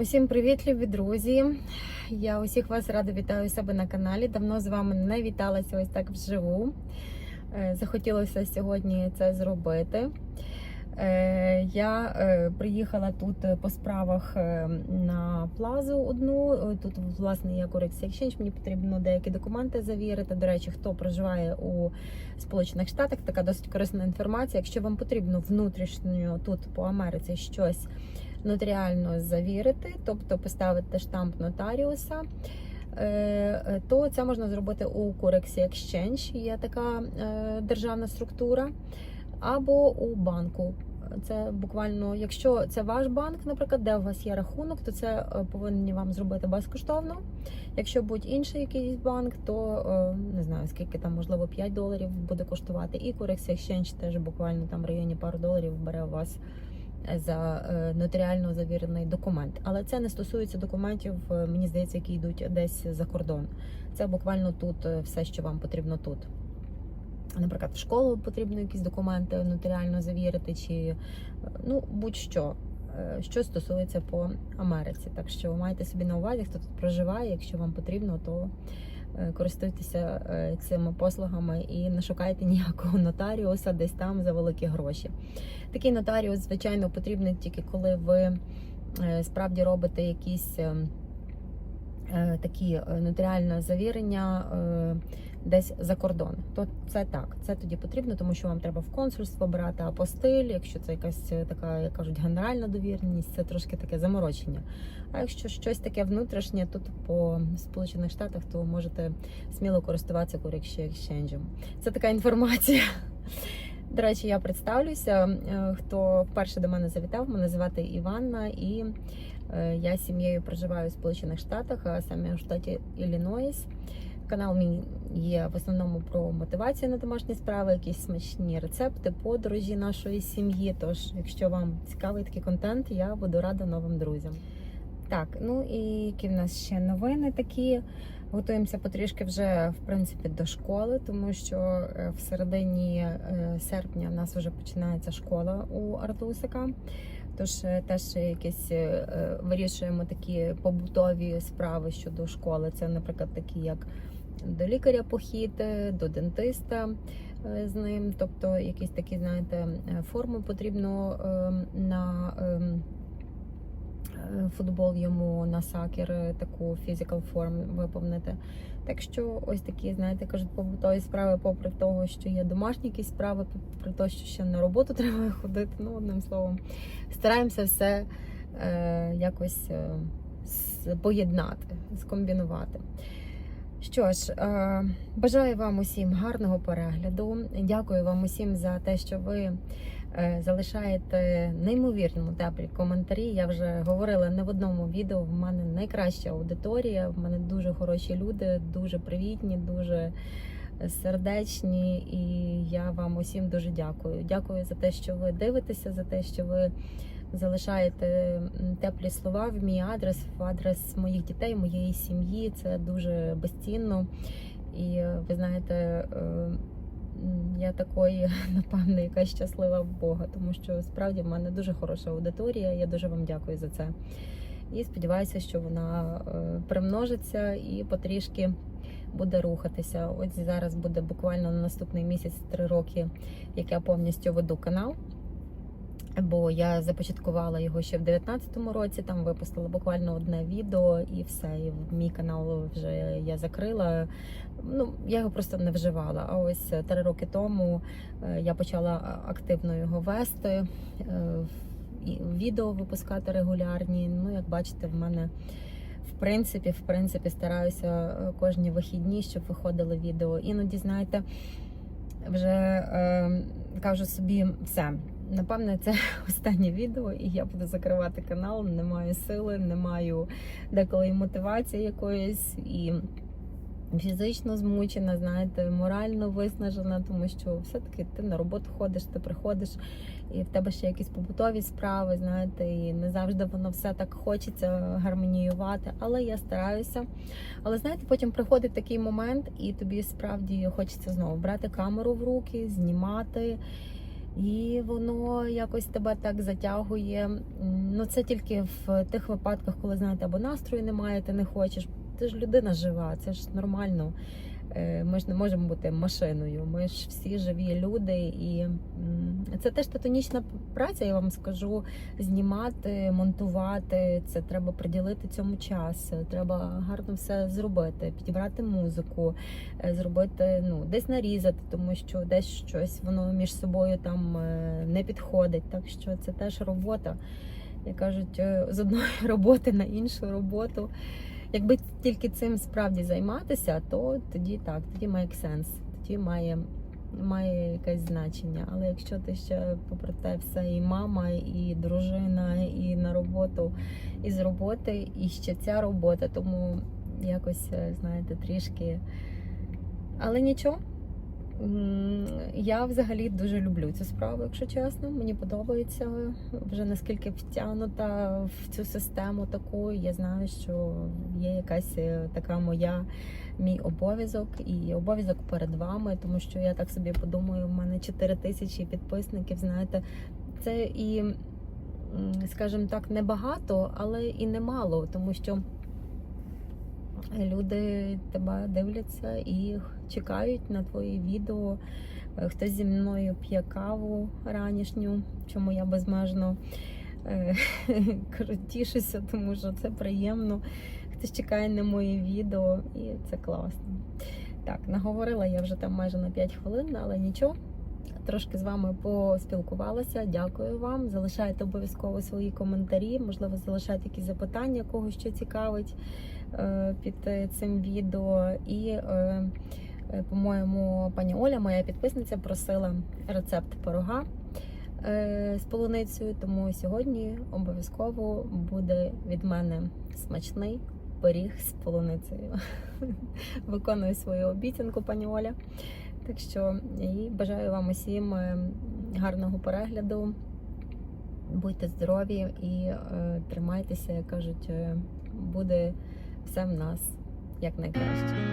Усім привіт, любі друзі! Я усіх вас рада вітаю себе на каналі. Давно з вами не віталася ось так вживу. Е, Захотілося сьогодні це зробити. Е, Я е, приїхала тут по справах на плазу одну. Тут, власне, є Corex Exchange, мені потрібно деякі документи завірити. До речі, хто проживає у Сполучених Штатах, така досить корисна інформація. Якщо вам потрібно внутрішньо тут по Америці щось нотаріально завірити, тобто поставити штамп нотаріуса. е, То це можна зробити у Corex Exchange, є така е, державна структура, або у банку. Це буквально, якщо це ваш банк, наприклад, де у вас є рахунок, то це е, повинні вам зробити безкоштовно. Якщо будь-інший якийсь банк, то е, не знаю скільки там, можливо, 5 доларів буде коштувати. І Corex Exchange теж буквально там в районі пару доларів бере у вас за е, нотаріально завірений документ. Але це не стосується документів, е, мені здається, які йдуть десь за кордон. Це буквально тут е, все, що вам потрібно тут. Наприклад, в школу потрібно якісь документи нотаріально завірити, чи ну будь-що, що стосується по Америці. Так що майте собі на увазі, хто тут проживає. Якщо вам потрібно, то користуйтеся е, цими послугами і не шукайте ніякого нотаріуса десь там за великі гроші. Такий нотаріус, звичайно, потрібен тільки коли ви е, справді робите якісь е, е, такі е, нотаріальне завірення е, десь за кордон. То це так, це тоді потрібно, тому що вам треба в консульство брати апостиль. Якщо це якась е, така, як кажуть, генеральна довіреність, це трошки таке заморочення. А якщо щось таке внутрішнє, тут по Сполучених Штатах, то можете сміло користуватися Corex Exchange. Це така інформація. До речі, я представлюся. Е, Хто вперше до мене завітав, мене звати Іванна, і е, я сім'єю проживаю у Сполучених Штатах, а саме у штаті Іллінойс. Канал мій є в основному про мотивацію на домашні справи, якісь смачні рецепти, подорожі нашої сім'ї. Тож, якщо вам цікавий такий контент, я буду рада новим друзям. Так, ну і які в нас ще новини такі. Готуємося потрішки вже в принципі до школи, тому що е, в середині е, серпня у нас вже починається школа у Артусика. Тож е, теж якісь вирішуємо такі побутові справи щодо школи. Це, наприклад, такі як до лікаря похід, е, до дентиста е, з ним. Тобто, якісь такі, знаєте, е, форми потрібно е, на. ем, Футбол йому на сакер таку physical form виповнити. Так що ось такі, знаєте, кажуть, побутові справи, попри того, що є домашні якісь справи, попри те, що ще на роботу треба ходити. Ну, одним словом, стараємося все е, якось поєднати, скомбінувати. Що ж, е, бажаю вам усім гарного перегляду. Дякую вам усім за те, що ви е, залишаєте неймовірно теплі коментарі. Я вже говорила не в одному відео. В мене найкраща аудиторія, в мене дуже хороші люди, дуже привітні, дуже сердечні. І я вам усім дуже дякую. Дякую за те, що ви дивитеся, за те, що ви залишаєте теплі слова в мій адрес, в адрес моїх дітей, моєї сім'ї. Це дуже безцінно. І е, ви знаєте, е, я такої, напевно, яка щаслива в Бога, тому що справді в мене дуже хороша аудиторія. Я дуже вам дякую за це. І сподіваюся, що вона е, примножиться і потрішки буде рухатися. Ось зараз буде буквально на наступний місяць три роки, як я повністю веду канал. Бо я започаткувала його ще в 2019 році, там випустила буквально одне відео і все. І мій канал вже я закрила. Ну я його просто не вживала. А ось е, три роки тому е, я почала активно його вести, е, і відео випускати регулярні. Ну, як бачите, в мене в принципі, в принципі, стараюся е, кожні вихідні, щоб виходили відео. Іноді, знаєте, вже е, кажу собі, все. Напевне, це останнє відео, і я буду закривати канал. Не маю сили, не маю деколи і мотивації якоїсь, і фізично змучена, знаєте, морально виснажена, тому що все-таки ти на роботу ходиш, ти приходиш, і в тебе ще якісь побутові справи, знаєте, і не завжди воно все так хочеться гармоніювати, але я стараюся. Але знаєте, потім приходить такий момент, і тобі справді хочеться знову брати камеру в руки, знімати. І воно якось тебе так затягує. Ну це тільки в тих випадках, коли знаєте, або настрою немає, ти не хочеш. Ти ж людина жива, це ж нормально. Е, Ми ж не можемо бути машиною. Ми ж всі живі люди, і це теж титанічна праця, я вам скажу. Знімати, монтувати. Це треба приділити цьому час. Треба гарно все зробити, підібрати музику, е, зробити, ну десь нарізати, тому що десь щось воно між собою там е, не підходить. Так що це теж робота. Як кажуть, з одної роботи на іншу роботу. Якби тільки цим справді займатися, то тоді так, тоді має сенс, тоді має, має якесь значення. Але якщо ти ще попри те все і мама, і дружина, і на роботу, і з роботи, і ще ця робота, тому якось, е, знаєте, трішки. Але нічого. Я взагалі дуже люблю цю справу, якщо чесно. Мені подобається вже наскільки втягнута в цю систему таку. Я знаю, що є якась е, така моя мій обов'язок і обов'язок перед вами, тому що я так собі подумаю, в мене 4 тисячі підписників. Знаєте, це і, скажімо так, небагато, але і немало, тому що. Люди тебе дивляться і чекають на твої відео. Е, Хтось зі мною п'є каву ранішню, чому я безмежно е, тішуся, тому що це приємно. Хтось чекає на мої відео, і це класно. Так, наговорила я вже там майже на 5 хвилин, але нічого. Трошки з вами поспілкувалася. Дякую вам. Залишайте обов'язково свої коментарі. Можливо, залишайте якісь запитання, кого що цікавить під е, цим відео. І, е, е, по-моєму, пані Оля, моя підписниця, просила рецепт пирога е, з полуницею. Тому сьогодні обов'язково буде від мене смачний пиріг з полуницею. Виконую свою обіцянку, пані Оля. Так що і бажаю вам усім е, гарного перегляду. Будьте здорові і е, тримайтеся, як кажуть, е, буде все в нас як найкраще.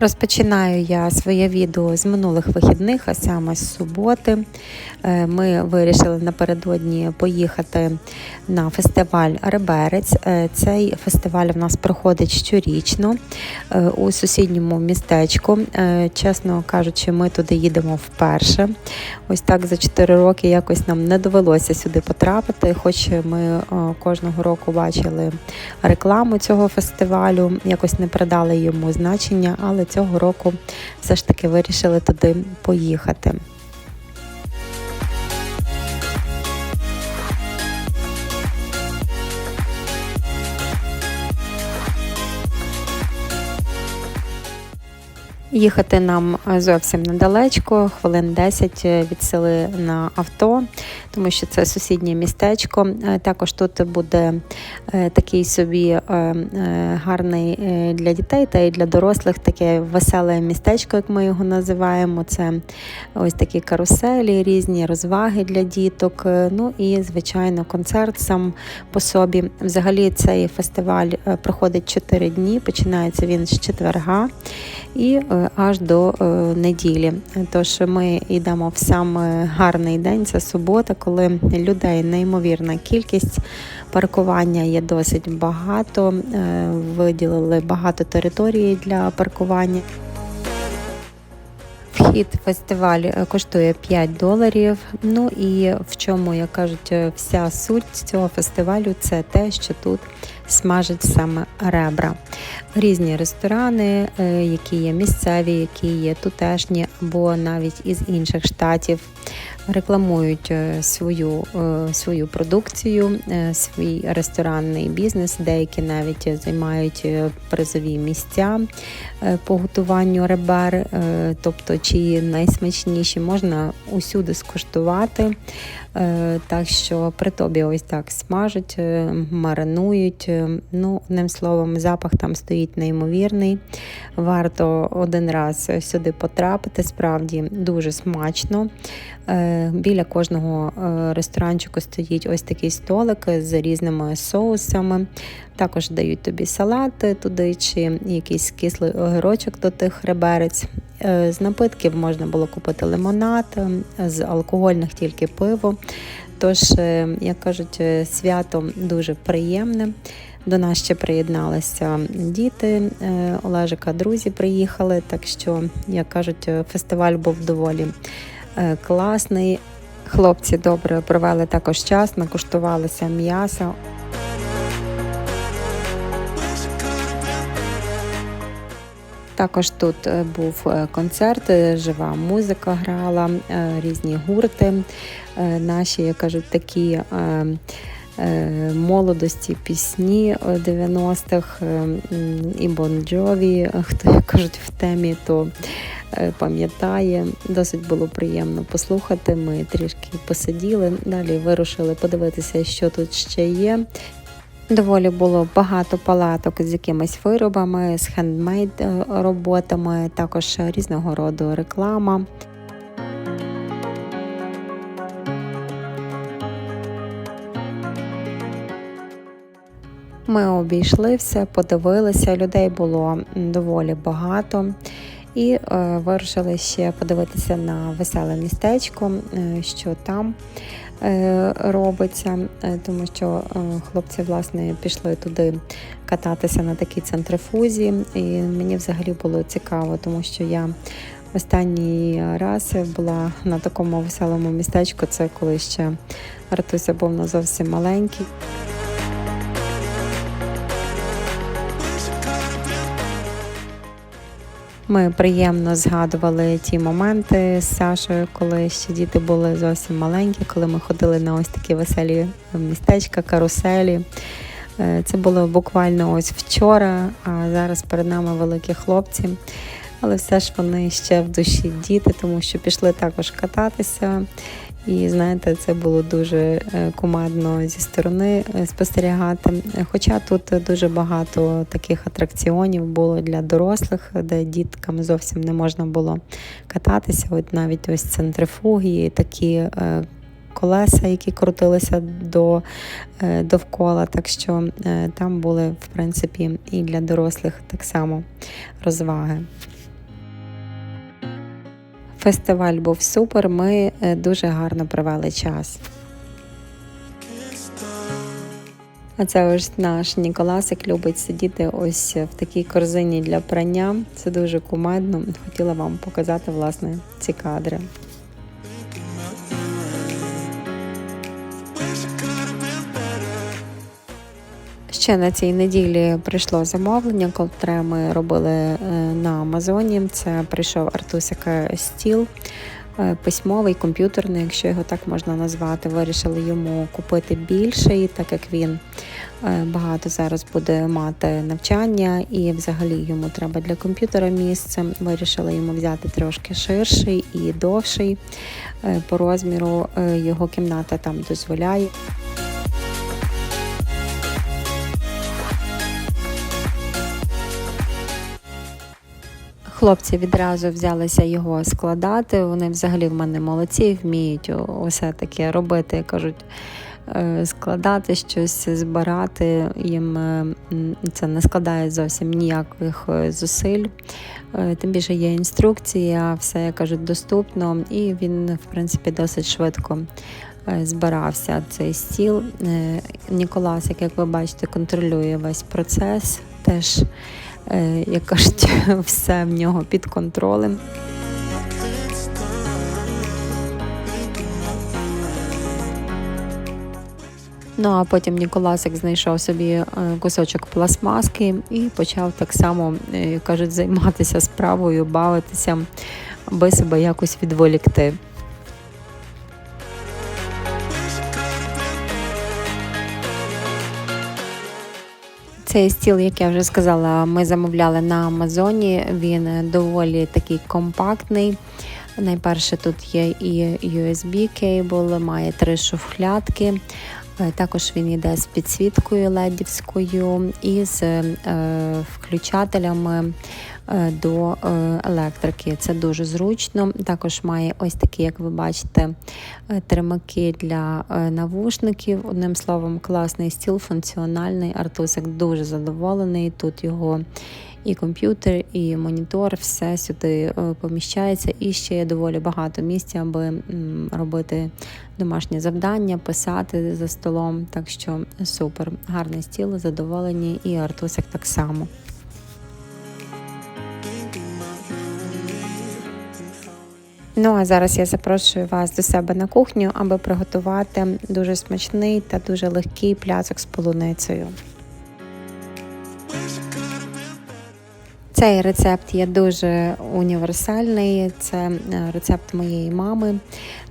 Розпочинаю я своє відео з минулих вихідних, а саме з суботи. Е, Ми вирішили напередодні поїхати на фестиваль Реберець. Е, Цей фестиваль в нас проходить щорічно е, у сусідньому містечку. Чесно кажучи, ми туди їдемо вперше. Ось так за 4 роки якось нам не довелося сюди потрапити, хоч ми кожного року бачили рекламу цього фестивалю, якось не придали йому значення, але цього року все ж таки вирішили туди поїхати. Їхати нам е, зовсім недалечко, хвилин 10 від сели на авто, тому що це сусіднє містечко. Е, Також тут буде е, такий собі е, е, гарний е, для дітей та й для дорослих таке веселе містечко, як ми його називаємо. Це ось такі каруселі, різні розваги для діток. е, Ну і звичайно, концерт сам по собі. Взагалі цей фестиваль е, проходить 4 дні. Починається він з четверга і е, аж до е, неділі. Тож ми йдемо в сам е, гарний день, це субота, коли людей неймовірна кількість. Паркування є досить багато. е, Виділили багато території для паркування. Вхід фестиваль е, коштує 5 доларів. Ну і в чому, як кажуть, е, вся суть цього фестивалю це те, що тут смажать саме ребра. Різні ресторани, е, які є місцеві, які є тутешні, або навіть із інших штатів. Рекламують е, свою, е, свою продукцію, свій ресторанний бізнес. Деякі навіть займають призові місця по готуванню ребер, тобто чи найсмачніші можна усюди скуштувати. Е, Так що при тобі ось так смажать, е, маринують, Е, Ну, одним словом, запах там стоїть неймовірний. Варто один раз сюди потрапити. Справді дуже смачно. Е, Біля кожного е, ресторанчику стоїть ось такий столик з різними соусами. Також дають тобі салати туди, чи якийсь кислий огірочок до тих реберець. Е, З напитків можна було купити лимонад, з алкогольних тільки пиво. Тож, як кажуть, свято дуже приємне. До нас ще приєдналися діти е, Олежика, друзі приїхали. Так що, як кажуть, е, фестиваль був доволі е, класний. Хлопці добре провели також час, накуштувалися м'яса. Також тут був концерт, жива музика грала, різні гурти. Наші, як кажуть, такі молодості пісні е, 90-х, е, і Бон Джові, хто як кажуть в темі, то е, пам'ятає. Досить було приємно послухати. Ми трішки посиділи, далі вирушили подивитися, що тут ще є. Доволі було багато палаток з якимись виробами, з хендмейд е, роботами, також різного роду реклама. Ми обійшли все, подивилися. Людей було доволі багато. І е, вирішили ще подивитися на веселе містечко, е, що там е, робиться, е, тому що е, хлопці власне пішли туди кататися на такій центрифузі. І мені взагалі було цікаво, тому що я останній раз була на такому веселому містечку. Це коли ще Артуся був на зовсім маленький. Ми приємно згадували ті моменти з Сашою, коли ще діти були зовсім маленькі, коли ми ходили на ось такі веселі містечка, каруселі. Е, Це було буквально ось вчора, а зараз перед нами великі хлопці. Але все ж вони ще в душі діти, тому що пішли також кататися. І знаєте, це було дуже е, кумедно зі сторони е, спостерігати. Хоча тут дуже багато таких атракціонів було для дорослих, де діткам зовсім не можна було кататися. От навіть ось центрифуги, такі е, колеса, які крутилися до, довкола. Так що там були, в принципі, і для дорослих так само розваги. Фестиваль був супер. Ми е, дуже гарно провели час. А це ось наш Ніколасик любить сидіти ось в такій корзині для прання. Це дуже кумедно. Хотіла вам показати власне ці кадри. Ще на цій неділі прийшло замовлення, котре ми робили е, на Амазоні. Це прийшов Артусика стіл. е, Письмовий, комп'ютерний, якщо його так можна назвати, вирішили йому купити більший, так як він е, багато зараз буде мати навчання, і взагалі йому треба для комп'ютера місце. Вирішили йому взяти трошки ширший і довший е, по розміру. е, Його кімната там дозволяє. Хлопці відразу взялися його складати. Вони взагалі в мене молодці, вміють усе таке робити, кажуть, е, складати щось, збирати. Їм е, це не складає зовсім ніяких е, зусиль. Тим більше є інструкція, все як кажуть, доступно, і він, в принципі, досить швидко збирався цей стіл. Ніколасик, як ви бачите, контролює весь процес. Теж як кажуть, все в нього під контролем. Ну а потім Ніколасик знайшов собі е, кусочок пластмаски і почав так само, е, кажуть, займатися справою, бавитися, аби себе якось відволікти. Цей стіл, як я вже сказала, ми замовляли на Амазоні. Він доволі такий компактний. Найперше тут є і USB кейбл, має три шуфлятки. Е, Також він йде з підсвіткою ледівською і з е, включателями е, до електрики. Це дуже зручно. Також має ось такі, як ви бачите, тримаки для навушників. Одним словом, класний стіл, функціональний. Артусик дуже задоволений. Тут його і комп'ютер, і монітор, все сюди е, поміщається. І ще є доволі багато місця, аби робити домашні завдання, писати за столом. Так що супер, гарний стіл, задоволені, і Артусик так само. Ну а зараз я запрошую вас до себе на кухню, аби приготувати дуже смачний та дуже легкий пляцок з полуницею. Цей рецепт є дуже універсальний. Це е, рецепт моєї мами.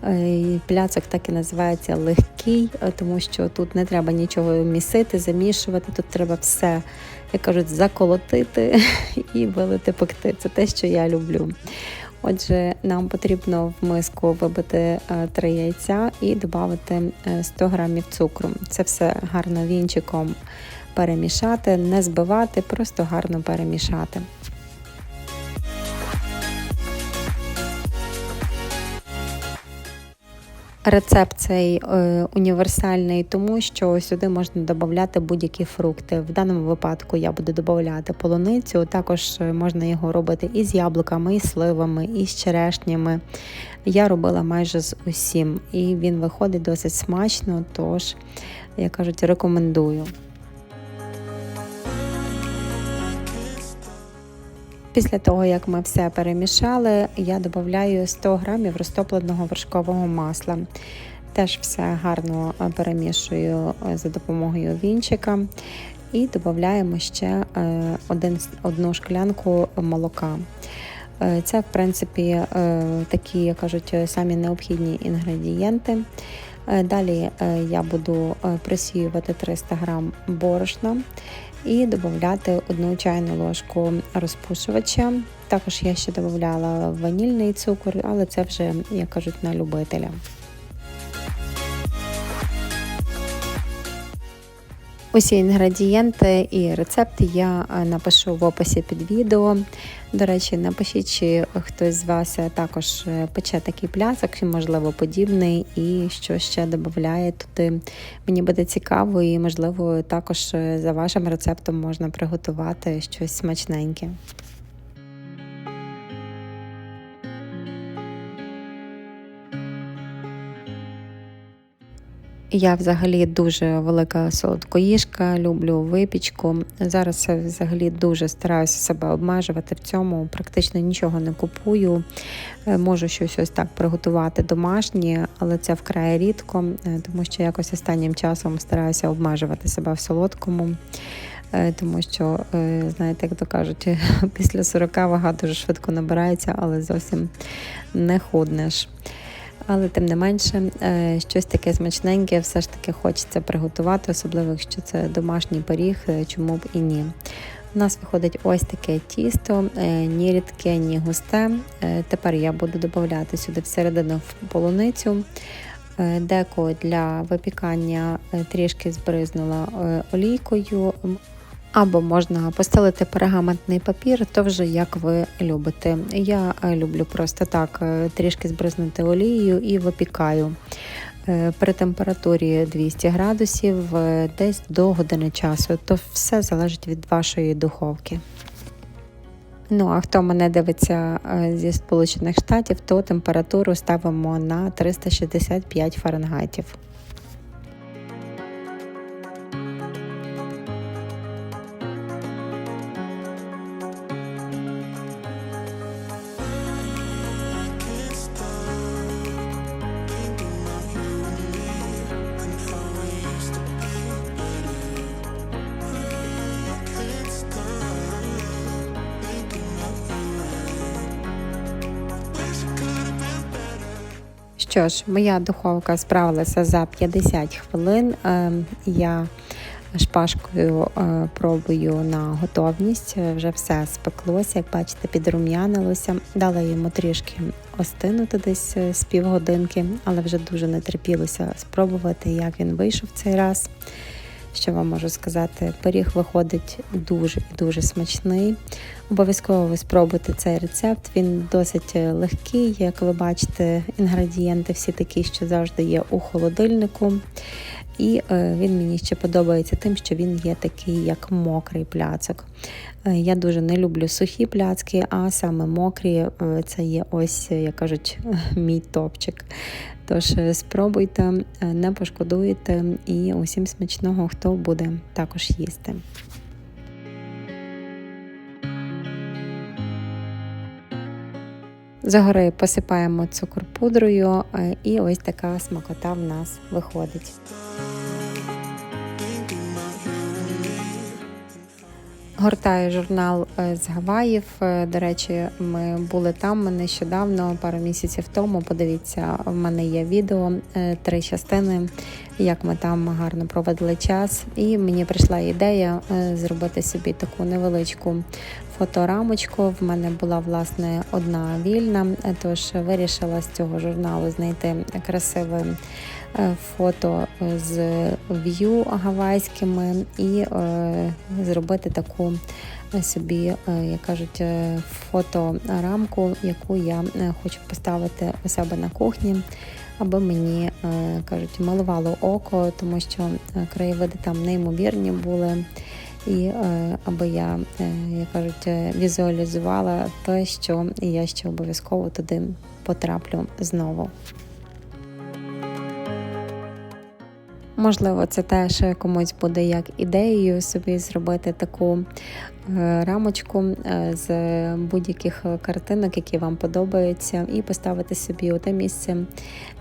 Е, Пляцок так і називається легкий, е, тому що тут не треба нічого місити, замішувати. Тут треба все, як кажуть, заколотити і вилити пекти. Це те, що я люблю. Отже, нам потрібно в миску вибити три яйця і додати 100 грамів цукру. Це все гарно вінчиком перемішати, не збивати, просто гарно перемішати. Рецепт цей е, універсальний, тому що сюди можна додати будь-які фрукти. В даному випадку я буду додати полуницю. Також е, можна його робити і з яблуками, і сливами, і з черешнями. Я робила майже з усім, і він виходить досить смачно. Тож, як кажуть, рекомендую. Після того, як ми все перемішали, я додаю 100 грамів розтопленого вершкового масла. Теж все гарно е, перемішую е, за допомогою вінчика. І додаємо ще е, один, одну шклянку молока. Це, в принципі, такі, як кажуть, самі необхідні інгредієнти. Далі я буду просіювати 300 грам борошна і додати одну чайну ложку розпушувача. Також я ще додавала ванільний цукор, але це вже, як кажуть, на любителя. Усі інгредієнти і рецепти я напишу в описі під відео. До речі, напишіть, чи хтось з вас також пече такий плясок, можливо подібний, і що ще додає туди. Мені буде цікаво, і можливо також за вашим рецептом можна приготувати щось смачненьке. Я взагалі дуже велика солодкоїжка, люблю випічку. Зараз взагалі дуже стараюся себе обмежувати в цьому. Практично нічого не купую. Можу щось ось так приготувати домашнє, але це вкрай рідко, тому що якось останнім часом стараюся обмежувати себе в солодкому. Тому що, знаєте, як то кажуть, після 40 вага дуже швидко набирається, але зовсім не худнеш. Але тим не менше, щось таке смачненьке все ж таки хочеться приготувати, особливо якщо це домашній пиріг, чому б і ні. У нас виходить ось таке тісто, ні рідке, ні густе. Тепер я буду додати сюди всередину полуницю. Деко для випікання трішки збризнула олійкою. Або можна постелити пергаментний папір, то вже як ви любите. Я люблю просто так трішки збризнути олією і випікаю при температурі 200 градусів десь до години часу. То все залежить від вашої духовки. Ну, а хто мене дивиться зі Сполучених Штатів, то температуру ставимо на 365 фаренгайтів. Що ж, моя духовка справилася за 50 хвилин. Я шпажкою е, пробую на готовність. Е, Вже все спеклося, як бачите, підрум'янилося. Дала йому трішки остинути десь е, з півгодинки, але вже дуже не терпілося спробувати, як він вийшов цей раз. Що вам можу сказати, пиріг виходить дуже і дуже смачний. Обов'язково ви спробуйте цей рецепт. Він досить е, легкий, як ви бачите, інгредієнти всі такі, що завжди є у холодильнику. І е, він мені ще подобається тим, що він є такий, як мокрий пляцок. Е, Я дуже не люблю сухі пляцки, а саме мокрі е, це є ось, як кажуть, мій топчик. Тож спробуйте, не пошкодуєте і усім смачного, хто буде також їсти. Загори посипаємо цукор пудрою, е, і ось така смакота в нас виходить. Гортаю журнал е, з Гаваїв. Е, До речі, ми були там нещодавно, пару місяців тому. Подивіться, в мене є відео, три частини, як ми там гарно проводили час. І мені прийшла ідея зробити собі таку невеличку фоторамочку. В мене була власне одна вільна, е, тож вирішила з цього журналу знайти красиве е, фото з в'ю гавайськими і е, зробити таку е, собі, е, як кажуть, е, фоторамку, яку я е, хочу поставити у себе на кухні. Аби мені е, кажуть, малувало око, тому що е, краєвиди там неймовірні були, і е, аби я, е, як кажуть, е, візуалізувала те, що я ще обов'язково туди потраплю знову. Можливо, це теж комусь буде як ідеєю собі зробити таку е, рамочку е, з будь-яких картинок, які вам подобаються, і поставити собі у те місце,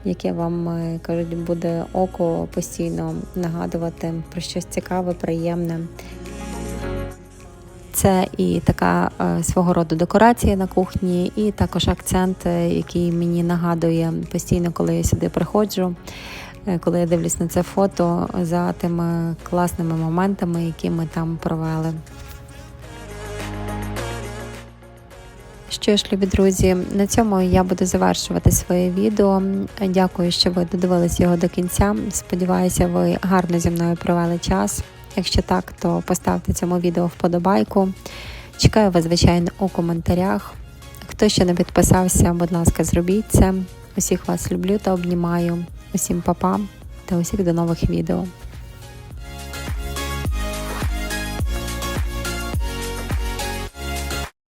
яке вам е, кажуть, буде око постійно нагадувати про щось цікаве, приємне. Це і така свого роду декорація на кухні, і також акцент, який мені нагадує постійно, коли я сюди приходжу. Е, Коли я дивлюсь на це фото за тими класними моментами, які ми там провели. Що ж, любі друзі, на цьому я буду завершувати своє відео. Дякую, що ви додивились його до кінця. Сподіваюся, ви гарно зі мною провели час. Якщо так, то поставте цьому відео вподобайку. Чекаю вас, звичайно, у коментарях. Хто ще не підписався, будь ласка, зробіть це. Усіх вас люблю та обнімаю. Усім па-па та усіх до нових відео.